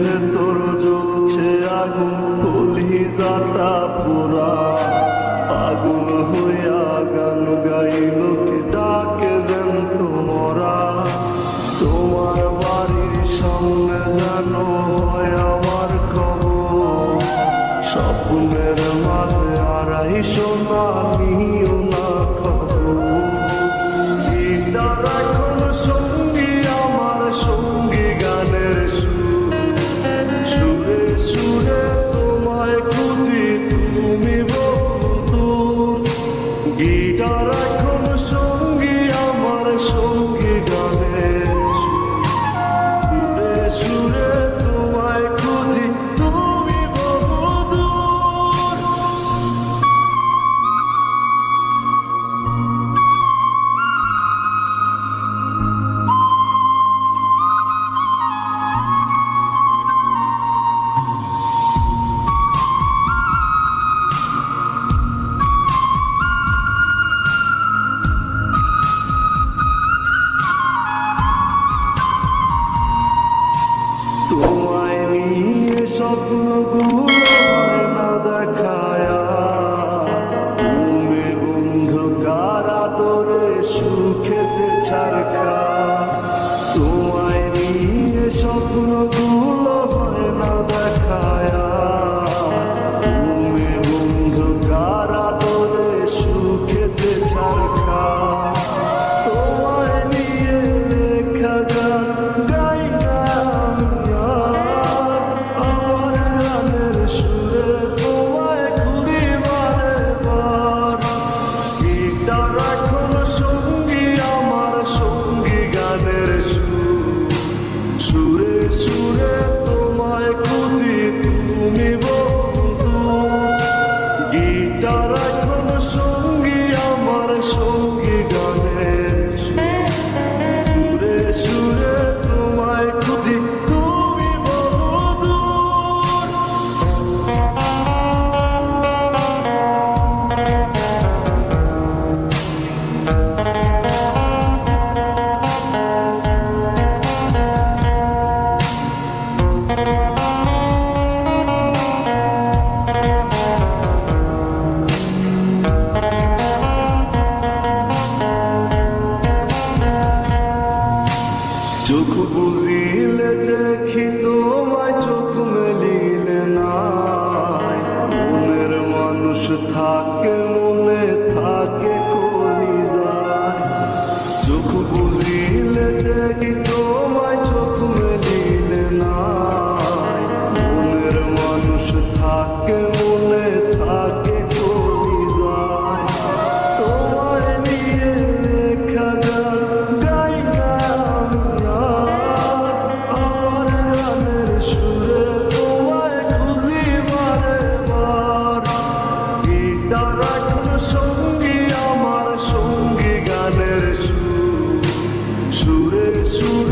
ভেতর জ্বলছে আগুন, কলিজাটা পোড়া। আগুন হইয়া গান গাইল কে ডাকে যেন তোমরা। তোমার বাড়ির সামনে যেন হয় আমার খবর। স্বপ্নের মাঝে আড়াই সোনা স্বপ্নগুলো সুখেতে que Jurei, jurei.